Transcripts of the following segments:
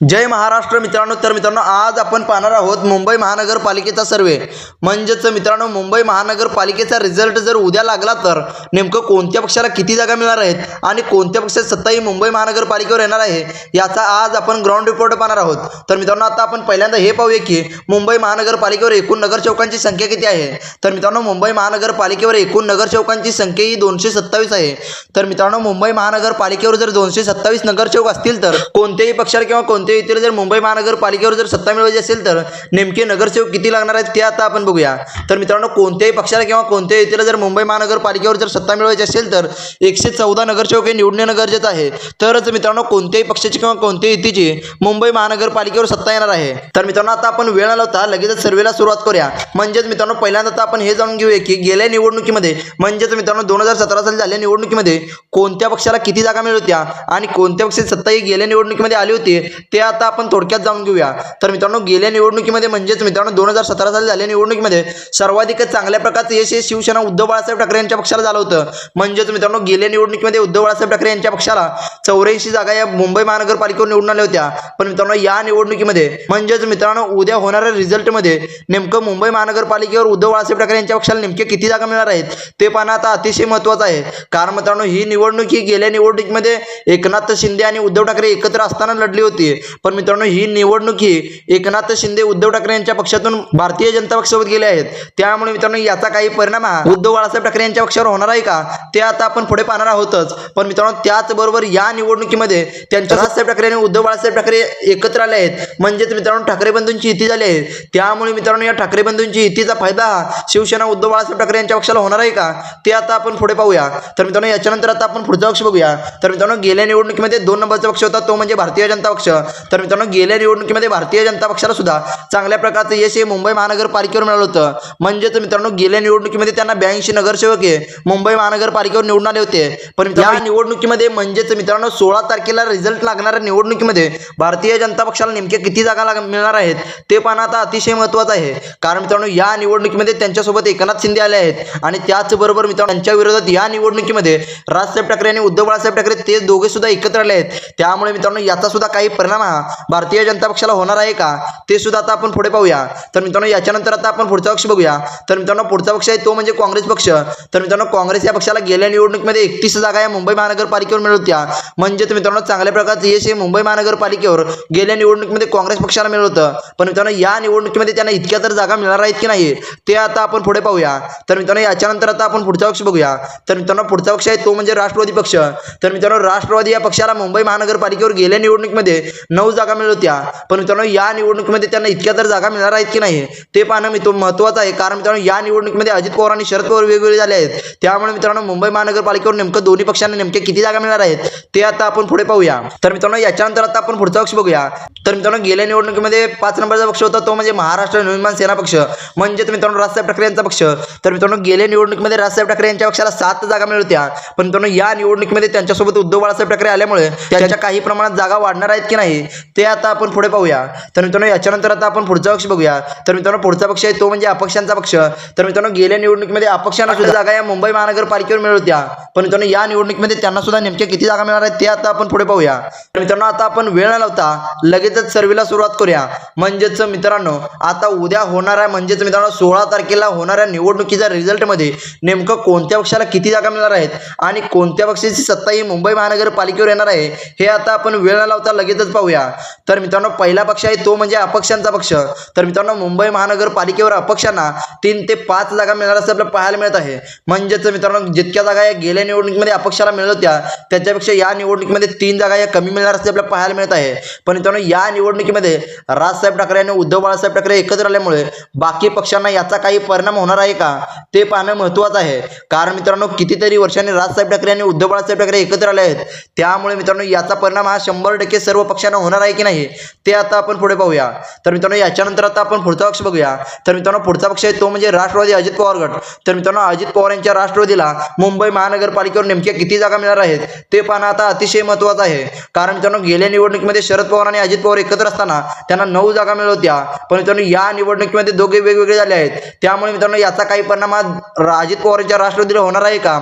जय महाराष्ट्र मित्रांनो तर मित्रांनो आज आपण पाहणार आहोत मुंबई महानगरपालिकेचा सर्वे. म्हणजेच मित्रांनो मुंबई महानगरपालिकेचा रिझल्ट जर उद्या लागला तर नेमकं कोणत्या पक्षाला किती जागा मिळणार आहेत आणि कोणत्या पक्षात सत्ताही मुंबई महानगरपालिकेवर येणार आहे याचा आज आपण ग्राउंड रिपोर्ट पाहणार आहोत. तर मित्रांनो आता आपण पहिल्यांदा हे पाहूया की मुंबई महानगरपालिकेवर एकूण नगरचौकांची संख्या किती आहे? तर मित्रांनो मुंबई महानगरपालिकेवर एकूण नगरचौकांची संख्या ही दोनशे सत्तावीस आहे. तर मित्रांनो मुंबई महानगरपालिकेवर जर दोनशे सत्तावीस नगरचौक असतील तर कोणत्याही पक्षाला किंवा कोणत्या इतर जर मुंबई महानगरपालिकेवर जर सत्ता मिळवायची असेल तर नेमके नगरसेवक किती लागणार आहेत ते आता आपण बघूया. तर मित्रांनो कोणत्याही पक्षाला किंवा कोणत्याही इतर जर मुंबई महानगरपालिकेवर जर सत्ता मिळवायची असेल तर एकशे चौदा नगरसेवक हे निवडणं गरजेचं आहे. तरच मित्रांनो कोणत्याही पक्षाची किंवा कोणत्याही युतीची मुंबई महानगरपालिकेवर सत्ता येणार आहे. तर मित्रांनो आता आपण वेळ आला होता लगेचच सर्वेला सुरुवात करूया. म्हणजेच मित्रांनो पहिल्यांदा तर आपण हे जाणून घेऊया की गेल्या निवडणुकीमध्ये म्हणजेच मित्रांनो दोन हजार सतरा साली झालेल्या निवडणुकीमध्ये कोणत्या पक्षाला किती जागा मिळत होत्या आणि कोणत्या पक्षाची सत्ता ही गेल्या निवडणुकीमध्ये आली होती ते आता आपण थोडक्यात जाणून घेऊया. तर मित्रांनो गेल्या निवडणुकीमध्ये म्हणजेच मित्रांनो दोन हजार सतरा साली झालेल्या निवडणुकीमध्ये सर्वाधिक चांगल्या प्रकारचं यश हे शिवसेना उद्धव बाळासाहेब ठाकरे यांच्या पक्षाला झालं होतं. म्हणजेच मित्रांनो गेल्या निवडणुकीमध्ये उद्धव बाळासाहेब ठाकरे यांच्या पक्षाला चौऱ्याऐंशी जागा या मुंबई महानगरपालिकेवर निवडून आल्या होत्या. पण मित्रांनो या निवडणुकीमध्ये म्हणजेच मित्रांनो उद्या होणाऱ्या रिझल्टमध्ये नेमकं मुंबई महानगरपालिकेवर उद्धव बाळासाहेब ठाकरे यांच्या पक्षाला नेमके किती जागा मिळणार आहेत ते पाहणं आता अतिशय महत्त्वाचं आहे. कारण मित्रांनो ही निवडणूक ही गेल्या निवडणुकीमध्ये एकनाथ शिंदे आणि उद्धव ठाकरे एकत्र असताना लढली होती. पण मित्रांनो ही निवडणूक ही एकनाथ शिंदे उद्धव ठाकरे यांच्या पक्षातून भारतीय जनता पक्षासोबत गेले आहेत. त्यामुळे मित्रांनो याचा काही परिणाम हा उद्धव बाळासाहेब ठाकरे यांच्या पक्षावर होणार आहे का? ते आता आपण पुढे पाहणार आहोतच. पण मित्रांनो त्याचबरोबर या निवडणुकीमध्ये त्यांच्या राजसाहेब ठाकरे आणि उद्धव बाळासाहेब ठाकरे एकत्र आले आहेत. म्हणजेच मित्रांनो ठाकरे बंधूंची युती झाली आहे. त्यामुळे मित्रांनो या ठाकरे बंधूंची युतीचा फायदा हा शिवसेना उद्धव बाळासाहेब ठाकरे यांच्या पक्षाला होणार आहे का? ते आता आपण पुढे पाहूया. तर मित्रांनो याच्यानंतर आता आपण पुढचा पक्ष बघूया. तर मित्रांनो गेल्या निवडणुकीमध्ये दोन नंबरचा पक्ष होता तो म्हणजे भारतीय जनता पक्ष. तर मित्रांनो गेल्या निवडणुकीमध्ये भारतीय जनता पक्षाला सुद्धा चांगल्या प्रकारचं यश हे मुंबई महानगरपालिकेवर मिळालं होतं. म्हणजेच मित्रांनो गेल्या निवडणुकीमध्ये त्यांना ब्याऐंशी नगरसेवक हे मुंबई महानगरपालिकेवर निवडून आले होते. पण या निवडणुकीमध्ये म्हणजेच मित्रांनो सोळा तारखेला रिझल्ट लागणाऱ्या निवडणुकीमध्ये भारतीय जनता पक्षाला नेमक्या किती जागा मिळणार आहेत ते पाहणं आता अतिशय महत्त्वाचं आहे. कारण मित्रांनो या निवडणुकीमध्ये त्यांच्यासोबत एकनाथ शिंदे आले आहेत. आणि त्याचबरोबर मित्रांनो त्यांच्या विरोधात या निवडणुकीमध्ये राजसाहेब ठाकरे आणि उद्धव बाळासाहेब ठाकरे ते दोघे सुद्धा एकत्र आले आहेत. त्यामुळे मित्रांनो याचा सुद्धा काही परिणाम हा भारतीय जनता पक्षाला होणार आहे का? ते सुद्धा आता आपण पुढे पाहूया. तर मित्रांनो याच्यानंतर आता आपण पुढचा पक्ष बघूया. तर मित्रांनो पुढचा पक्ष आहे तो म्हणजे काँग्रेस पक्ष. तर मित्रांनो काँग्रेस या पक्षाला गेल्या निवडणुकीमध्ये एकतीस जागा या मुंबई महानगरपालिकेवर मिळत होत्या. म्हणजेच मित्रांनो चांगल्या प्रकारचं यश हे मुंबई महानगरपालिकेवर गेल्या निवडणुकीमध्ये काँग्रेस पक्षाला मिळत होतं. पण मित्रांनो या निवडणुकीमध्ये त्यांना इतक्या तर जागा मिळणार आहेत की नाही ते आता आपण पुढे पाहूया. तर मित्रांनो याच्यानंतर आता आपण पुढचा पक्ष बघूया. तर मित्रांनो पुढचा पक्ष आहे तो म्हणजे राष्ट्रवादी पक्ष. तर मित्रांनो राष्ट्रवादी या पक्षाला मुंबई महानगरपालिकेवर गेल्या निवडणुकीमध्ये नऊ जागा मिळत होत्या. पण मित्रांनो या निवडणुकीमध्ये त्यांना इतक्या तर जागा मिळणार आहेत की नाही ते पाहणं मी तो महत्त्वाचं आहे. कारण मित्रांनो या निवडणुकीमध्ये अजित पवार आणि शरद पवार वेगवेगळे झाले आहेत. त्यामुळे मित्रांनो मुंबई महानगरपालिकेवर नेमकं दोन्ही पक्षांना नेमके किती जागा मिळणार आहेत ते आता आपण पुढे पाहूया. तर मित्रांनो याच्यानंतर आता आपण पुढचा पक्ष बघूया. तर मित्रांनो गेल्या निवडणुकीमध्ये पाच नंबरचा पक्ष होता तो म्हणजे महाराष्ट्र निर्माण सेना पक्ष. म्हणजेच मित्रांनो राजसाहेब ठाकरे यांचा पक्ष. तर मित्रांनो गेल्या निवडणुकीमध्ये राजसाहेब ठाकरे यांच्या पक्षाला सात जागा मिळत होत्या. पण मित्रांनो या निवडणुकीमध्ये त्यांच्यासोबत उद्धव बाळासाहेब ठाकरे आल्यामुळे त्यांच्या काही प्रमाणात जागा वाढणार आहेत की नाही ते आता आपण पुढे पाहूया. तर मित्रांनो याच्यानंतर आता आपण पुढचा पक्ष बघूया. तर मित्रांनो पुढचा पक्ष आहे तो म्हणजे अपक्षांचा पक्ष. तर मित्रांनो गेल्या निवडणुकीमध्ये अपक्षांना सुद्धा जागा या मुंबई महानगरपालिकेवर मिळत होत्या पण मित्रांनो या निवडणुकीमध्ये त्यांना सुद्धा नेमक्या किती जागा मिळणार आहेत ते आता आपण पुढे पाहूया. तर मित्रांनो आता आपण वेळ न लावता लगेचच सर्वेला सुरुवात करूया. म्हणजेच मित्रांनो आता उद्या होणाऱ्या म्हणजेच मित्रांनो सोळा तारखेला होणाऱ्या निवडणुकीच्या रिझल्टमध्ये नेमकं कोणत्या पक्षाला किती जागा मिळणार आहेत आणि कोणत्या पक्षाची सत्ता ही मुंबई महानगरपालिकेवर येणार आहे हे आता आपण वेळ न लावता लगेचच पाहूया. तर मित्रांनो पहिला पक्ष आहे तो म्हणजे अपक्षांचा पक्ष. तर मित्रांनो मुंबई महानगरपालिकेवर अपक्षांना तीन ते पाच जागा मिळणार असं आपल्याला पाहायला मिळत आहे. म्हणजेच मित्रांनो जितक्या जागा या गेल्या निवडणुकीमध्ये अपक्षाला मिळत होत्या त्याच्यापेक्षा या निवडणुकीमध्ये तीन जागा या कमी मिळणार असं आपल्याला पाहायला मिळत आहे. पण मित्रांनो या निवडणुकीमध्ये राजसाहेब ठाकरे आणि उद्धव बाळासाहेब ठाकरे एकत्र आल्यामुळे बाकी पक्षांना याचा काही परिणाम होणार आहे का ते पाहणं महत्त्वाचं आहे. कारण मित्रांनो कितीतरी वर्षांनी राजसाहेब ठाकरे आणि उद्धव बाळासाहेब ठाकरे एकत्र आले आहेत. त्यामुळे मित्रांनो याचा परिणाम हा शंभर टक्के सर्व पक्षांना होणार आहे की नाही ते आता आपण पुढे पाहूया. तर मित्रांनो याच्यानंतर आता आपण पुढचा पक्ष बघूया. तर मित्रांनो पुढचा पक्ष आहे तो म्हणजे राष्ट्रवादी अजित पवार गट. तर मित्रांनो अजित पवार यांच्या राष्ट्रवादीला मुंबई महानगरपालिकेवर नेमक्या किती जागा मिळणार आहेत ते पाहणं आता अतिशय महत्त्वाचं आहे. कारण मित्रांनो गेल्या निवडणुकीमध्ये शरद पवार आणि अजित पवार एकत्र असताना त्यांना नऊ जागा मिळत होत्या. पण मित्रांनो या निवडणुकीमध्ये दोघे वेगवेगळे झाले आहेत. त्यामुळे मित्रांनो याचा काही परिणाम अजित पवार यांच्या राष्ट्रवादीला होणार आहे का?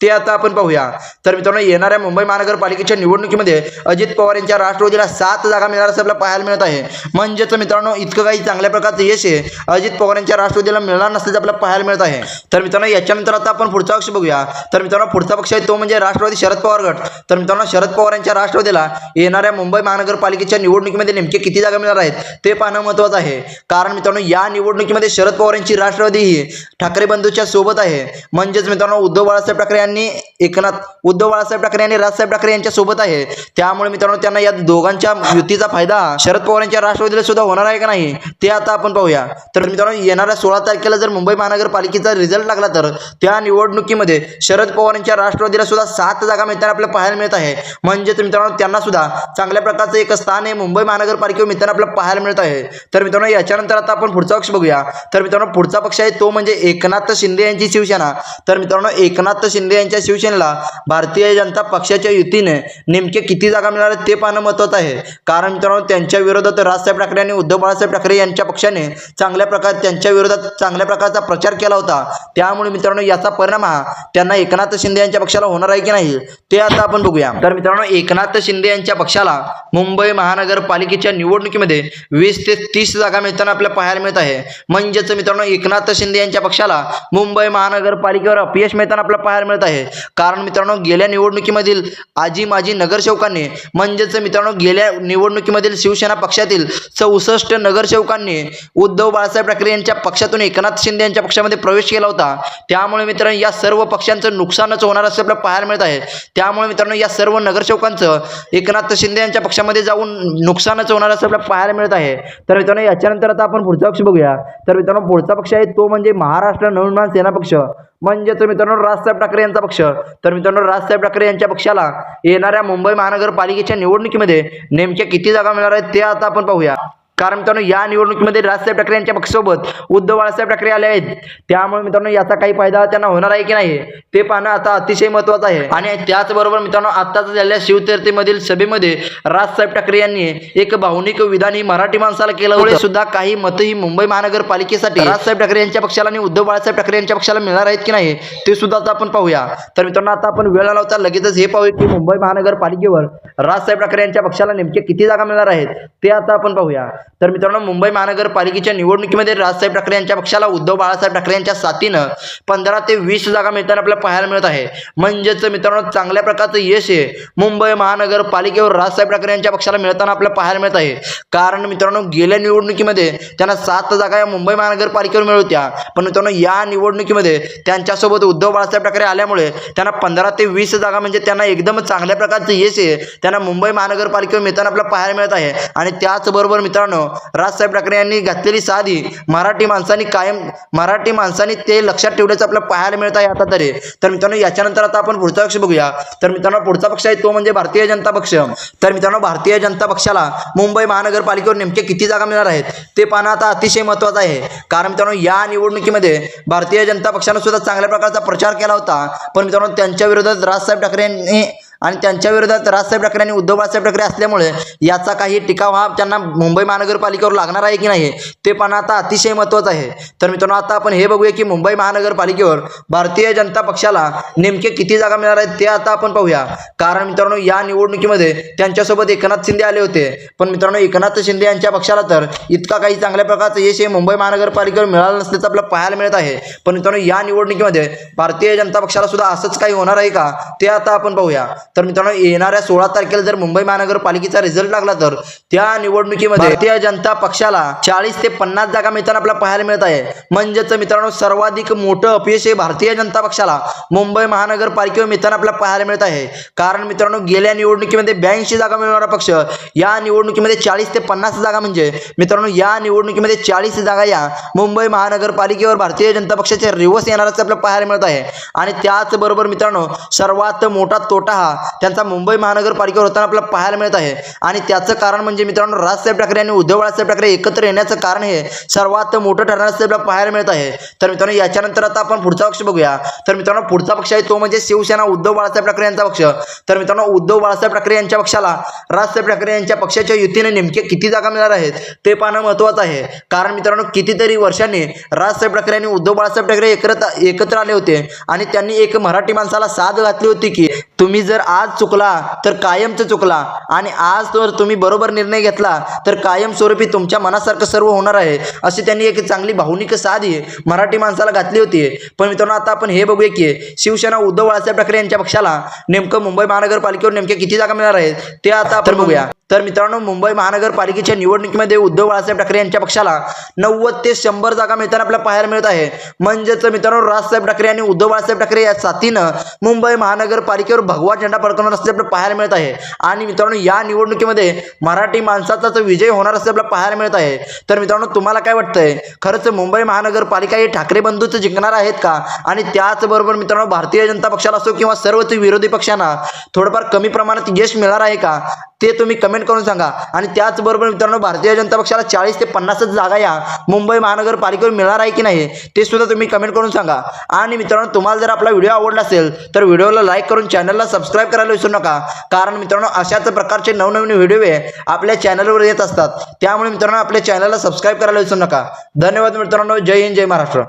ते आता आपण पाहूया. तर मित्रांनो येणाऱ्या मुंबई महानगरपालिकेच्या निवडणुकीमध्ये अजित पवार यांच्या राष्ट्रवादीला सात जागा मिळणार असं आपल्याला पाहायला मिळत आहे. म्हणजेच मित्रांनो इतकं काही चांगल्या प्रकारचं यश आहे अजित पवार यांच्या राष्ट्रवादीला मिळणार नसल्याचं आपल्याला पाहायला मिळत आहे. तर मित्रांनो याच्यानंतर आता आपण पुढचा पक्ष बघूया. तर मित्रांनो पुढचा पक्ष आहे तो म्हणजे राष्ट्रवादी शरद पवार गट. तर मित्रांनो शरद पवार यांच्या राष्ट्रवादीला येणाऱ्या मुंबई महानगरपालिकेच्या निवडणुकीमध्ये नेमके किती जागा मिळणार आहेत ते पाहणं महत्त्वाचं आहे. कारण मित्रांनो या निवडणुकीमध्ये शरद पवार यांची राष्ट्रवादी ही ठाकरे बंधूच्या सोबत आहे. म्हणजेच मित्रांनो उद्धव बाळासाहेब ठाकरे यांनी एकनाथ उद्धव बाळासाहेब ठाकरे आणि राजसाहेब ठाकरे यांच्या सोबत आहे. त्यामुळे मित्रांनो त्यांना या दोघांच्या युतीचा फायदा शरद पवार यांच्या राष्ट्रवादीला सुद्धा होणार आहे का नाही ते आता आपण पाहूया. तर मित्रांनो येणाऱ्या सोळा तारखेला जर मुंबई महानगरपालिकेचा रिझल्ट लागला तर त्या निवडणुकीमध्ये शरद पवार यांच्या राष्ट्रवादीला सुद्धा सात जागा मिळताना आपल्याला पाहायला मिळत आहे. म्हणजेच मित्रांनो त्यांना सुद्धा चांगल्या प्रकारचं एक स्थान हे मुंबई महानगरपालिकेवर मिळताना आपल्याला पाहायला मिळत आहे. तर मित्रांनो याच्यानंतर आता आपण पुढचा पक्ष बघूया. तर मित्रांनो पुढचा पक्ष आहे तो म्हणजे एकनाथ शिंदे यांची शिवसेना. तर मित्रांनो एकनाथ शिंदे यांच्या शिवसेनेला भारतीय जनता पक्षाच्या युतीने नेमके किती जागा मिळणार ते पाहणं महत्त्वाचं आहे. कारण मित्रांनो त्यांच्या विरोधात राजसाहेब ठाकरे आणि उद्धव बाळासाहेब ठाकरे यांच्या पक्षाने चांगल्या प्रकारे त्यांच्या विरोधात चांगल्या प्रकारचा प्रचार केला होता. त्यामुळे मित्रांनो याचा परिणाम हा त्यांना एकनाथ शिंदे यांच्या पक्षाला होणार आहे की नाही ते आता आपण बघूया. तर मित्रांनो एकनाथ शिंदे यांच्या पक्षाला मुंबई महानगरपालिकेच्या निवडणुकीमध्ये वीस ते तीस जागा मिळताना आपल्याला पाहायला मिळत आहे. म्हणजेच मित्रांनो एकनाथ शिंदे यांच्या पक्षाला मुंबई महानगरपालिकेवर अपयश मिळताना आपल्याला पाहायला मिळत आहे. कारण मित्रांनो गेल्या निवडणुकीमधील आजी माजी नगरसेवकांनी म्हणजेच मित्रांनो गेल्या निवडणुकीमधील शिवसेना पक्षातील चौसष्ट नगरसेवकांनी उद्धव बाळासाहेब ठाकरे यांच्या पक्षातून एकनाथ शिंदे यांच्या पक्षामध्ये प्रवेश केला होता. त्यामुळे मित्रांनो या सर्व पक्षांचं नुकसानच होणार असं आपल्याला पाहायला मिळत आहे. त्यामुळे मित्रांनो या सर्व नगरसेवकांचं एकनाथ शिंदे यांच्या पक्षामध्ये जाऊन नुकसानच होणार असं आपल्याला पाहायला मिळत आहे. तर मित्रांनो याच्यानंतर आता आपण पुढचा पक्ष बघूया. तर मित्रांनो पुढचा पक्ष आहे तो म्हणजे महाराष्ट्र नवनिर्माण सेना पक्ष. म्हणजेच मित्रांनो राजसाहेब ठाकरे यांचा पक्ष. तर मित्रांनो राजसाहेब ठाकरे यांच्या पक्षाला येणाऱ्या मुंबई महानगरपालिकेच्या निवडणुकीमध्ये नेमक्या किती जागा मिळणार आहेत ते आता आपण पाहूया. कारण मित्रांनो या निवडणुकीमध्ये राजसाहेब ठाकरे यांच्या पक्षासोबत उद्धव बाळासाहेब ठाकरे आले आहेत. त्यामुळे मित्रांनो याचा काही फायदा त्यांना होणार आहे की नाही ते पाहणं आता अतिशय महत्त्वाचं आहे. आणि त्याचबरोबर मित्रांनो आत्ताच झालेल्या शिवतीर्थीमधील सभेमध्ये राजसाहेब ठाकरे यांनी एक भावनिक विधान ही मराठी माणसाला केलं होतं. सुद्धा काही मतं ही मुंबई महानगरपालिकेसाठी राजसाहेब ठाकरे यांच्या पक्षाला आणि उद्धव बाळासाहेब ठाकरे यांच्या पक्षाला मिळणार आहेत की नाही ते सुद्धा आता आपण पाहूया. तर मित्रांनो आता आपण वेळ लावता लगेचच हे पाहूया की मुंबई महानगरपालिकेवर राजसाहेब ठाकरे यांच्या पक्षाला नेमके किती जागा मिळणार आहेत ते आता आपण पाहूया. तर मित्रांनो मुंबई महानगरपालिकेच्या निवडणुकीमध्ये राजसाहेब ठाकरे यांच्या पक्षाला उद्धव बाळासाहेब ठाकरे यांच्या साथीनं पंधरा ते वीस जागा मिळताना आपल्याला पाहायला मिळत आहे. म्हणजेच मित्रांनो चांगल्या प्रकारचं यश आहे मुंबई महानगरपालिकेवर राजसाहेब ठाकरे यांच्या पक्षाला मिळताना आपल्याला पाहायला मिळत आहे. कारण मित्रांनो गेल्या निवडणुकीमध्ये त्यांना सात जागा या मुंबई महानगरपालिकेवर मिळवत्या. पण मित्रांनो या निवडणुकीमध्ये त्यांच्यासोबत उद्धव बाळासाहेब ठाकरे आल्यामुळे त्यांना पंधरा ते वीस जागा म्हणजे त्यांना एकदम चांगल्या प्रकारचं यश आहे त्यांना मुंबई महानगरपालिकेवर मिळताना आपल्याला पाहायला मिळत आहे. आणि त्याचबरोबर मित्रांनो राजसाहेब ठाकरे यांनी घातलेली साधी मराठी माणसांनी कायम मराठी माणसांनी ते लक्षात ठेवल्याचं आपल्याला पाहायला मिळत आहे आता तरी. तर मित्रांनो याच्यानंतर आता आपण पुढचा पक्ष बघूया. तर मित्रांनो पुढचा पक्ष आहे तो म्हणजे भारतीय जनता पक्ष. तर मित्रांनो भारतीय जनता पक्षाला मुंबई महानगरपालिकेवर नेमके किती जागा मिळणार आहेत ते पाहणं आता अतिशय महत्त्वाचं आहे. कारण मित्रांनो या निवडणुकीमध्ये भारतीय जनता पक्षानं सुद्धा चांगल्या प्रकारचा प्रचार केला होता. पण मित्रांनो त्यांच्या विरोधात राजसाहेब ठाकरे यांनी आणि त्यांच्या विरोधात राजसाहेब ठाकरे आणि उद्धव बाळासाहेब ठाकरे असल्यामुळे याचा काही टिकाव हा त्यांना मुंबई महानगरपालिकेवर लागणार आहे की नाही ते पण आता अतिशय महत्त्वाचं आहे. तर मित्रांनो आता आपण हे बघूया की मुंबई महानगरपालिकेवर भारतीय जनता पक्षाला नेमके किती जागा मिळणार आहेत ते आता आपण पाहूया. कारण मित्रांनो या निवडणुकीमध्ये त्यांच्यासोबत एकनाथ शिंदे आले होते. पण मित्रांनो एकनाथ शिंदे यांच्या पक्षाला तर इतका काही चांगल्या प्रकारचं यश हे मुंबई महानगरपालिकेवर मिळालं नसल्याचं आपल्याला पाहायला मिळत आहे. पण मित्रांनो या निवडणुकीमध्ये भारतीय जनता पक्षाला सुद्धा असंच काही होणार आहे का? ते आता आपण पाहूया. तर मित्रांनो येणाऱ्या सोळा तारखेला जर मुंबई महानगरपालिकेचा रिझल्ट लागला तर त्या निवडणुकीमध्ये भारतीय जनता पक्षाला चाळीस ते पन्नास जागा मिळताना आपल्याला पाहायला मिळत आहे. म्हणजेच मित्रांनो सर्वाधिक मोठं अपयश हे भारतीय जनता पक्षाला मुंबई महानगरपालिकेवर मिळताना आपल्याला पाहायला मिळत आहे. कारण मित्रांनो गेल्या निवडणुकीमध्ये ब्याऐंशी जागा मिळवणारा पक्ष या निवडणुकीमध्ये चाळीस ते पन्नास जागा म्हणजे मित्रांनो या निवडणुकीमध्ये चाळीस जागा या मुंबई महानगरपालिकेवर भारतीय जनता पक्षाचे रिवर्स येणारच आपल्याला पाहायला मिळत आहे. आणि त्याचबरोबर मित्रांनो सर्वात मोठा तोटा हा त्यांचा मुंबई महानगरपालिकेवर होताना आपल्याला पाहायला मिळत आहे. आणि त्याचं कारण म्हणजे मित्रांनो राजसाहेब ठाकरे आणि उद्धव बाळासाहेब ठाकरे एकत्र येण्याचं कारण हे सर्वात मोठं ठरण्याचं आपल्याला पाहायला मिळत आहे. तर मित्रांनो याच्यानंतर आता आपण पुढचा पक्ष बघूया. तर मित्रांनो पुढचा पक्ष आहे तो म्हणजे शिवसेना उद्धव बाळासाहेब ठाकरे यांचा पक्ष. तर मित्रांनो उद्धव बाळासाहेब ठाकरे यांच्या पक्षाला राजसाहेब ठाकरे यांच्या पक्षाच्या युतीने नेमके किती जागा मिळणार आहेत ते पाहणं महत्त्वाचं आहे. कारण मित्रांनो कितीतरी वर्षांनी राजसाहेब ठाकरे आणि उद्धव बाळासाहेब ठाकरे एकत्र एकत्र आले होते. आणि त्यांनी एक मराठी माणसाला साथ घातली होती की तुम्ही जर आज चुकला तर कायमचं चुकला. आणि आज जर तुम्ही बरोबर निर्णय घेतला तर कायमस्वरूपी तुमच्या मनासारखं सर्व होणार आहे अशी त्यांनी एक चांगली भावनिक ही मराठी माणसाला घातली होती. पण मित्रांनो आता आपण हे बघूया की शिवसेना उद्धव बाळासाहेब ठाकरे यांच्या पक्षाला नेमकं मुंबई महानगरपालिकेवर नेमके किती जागा मिळणार आहेत ते आता आपण बघूया. तर मित्रांनो मुंबई महानगरपालिकेच्या निवडणुकीमध्ये उद्धव बाळासाहेब ठाकरे यांच्या पक्षाला नव्वद ते शंभर जागा मिळताना आपल्याला पाहायला मिळत आहे. म्हणजेच मित्रांनो राजसाहेब ठाकरे आणि उद्धव बाळासाहेब ठाकरे या साथीनं मुंबई महानगरपालिकेवर भगवा झेंडा फडकवणार असल्याचे आपल्याला पाहायला मिळत आहे. आणि मित्रांनो या निवडणुकीमध्ये मराठी माणसाचाच विजय होणार असं आपल्याला पाहायला मिळत आहे. तर मित्रांनो तुम्हाला काय वाटतंय? खरंच मुंबई महानगरपालिका हे ठाकरे बंधूच जिंकणार आहेत का? आणि त्याचबरोबर मित्रांनो भारतीय जनता पक्षाला असो किंवा सर्वच विरोधी पक्षांना थोडंफार कमी प्रमाणात यश मिळणार आहे का? ते तुम्ही कमेंट करून सांगा. आणि त्याचबरोबर मित्रांनो भारतीय जनता पक्षाला चाळीस ते पन्नासच जागा या मुंबई महानगरपालिकेवर मिळणार आहे की नाही ते सुद्धा तुम्ही कमेंट करून सांगा. आणि मित्रांनो तुम्हाला जर आपला व्हिडिओ आवडला असेल तर व्हिडिओला लाईक करून चॅनलला सबस्क्राईब करायला विसरू नका. कारण मित्रांनो अशाच प्रकारचे नवनवीन व्हिडिओ हे आपल्या चॅनलवर येत असतात. त्यामुळे मित्रांनो आपल्या चॅनलला सबस्क्राईब करायला विसरू नका. धन्यवाद मित्रांनो. जय हिंद जय महाराष्ट्र.